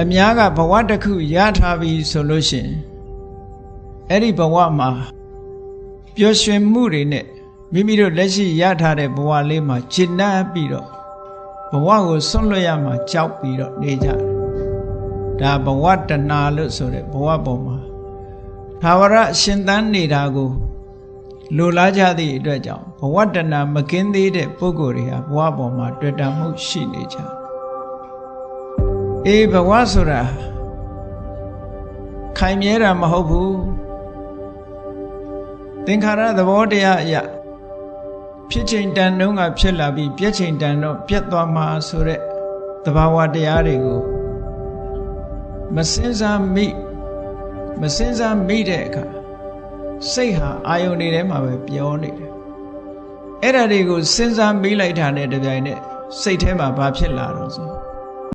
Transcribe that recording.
အများကဘဝတစ်ခုရထားပြီဆိုလို့ရှိရင်အဲ့ဒီဘဝမှာပျော်ရွှင်မှုတွေနဲ့မိမိတို့လက်ရှိရထားတဲ့ဘဝလေးမှာဂျဉ်နှံ့ပြီးတော့ဘဝကိုဆွန့်လွတ်ရမှာကြောက်ပြီးတော့နေကြတယ်ဒါဘဝတဏှာလို့ဆိုတဲ့ဘဝပေါ်မှာသာဝရရှင်သန်နေတာကိုလိုလားကြသည့်အတွက်ကြောင့်ဘဝတဏှာမကင်းသေးတဲ့ပုဂ္ဂိုလ်တွေဟာဘဝပေါ်မှာတွေ့တာမှုရှိနေကြတယ် အေးဘဝဆိုတာခိုင်မြဲတာမဟုတ်ဘူးသင်္ခါရသဘောတရားအရာဖြစ်ချိန်တန်တုန်းကဖြစ်လာပြီးပြက်ချိန်တန်တော့ပြက်သွားမှာဆိုတဲ့သဘာဝတရားတွေကိုမစင်စားမိမစင်စားမိတဲ့အခါစိတ်ဟာအာယုန်တွေထဲမှာပဲပြောနေတယ်အဲ့ဒါတွေကိုစဉ်းစားမိလိုက်တာနဲ့တပြိုင်နက်စိတ်ထဲမှာဘာဖြစ်လာတော့ဆို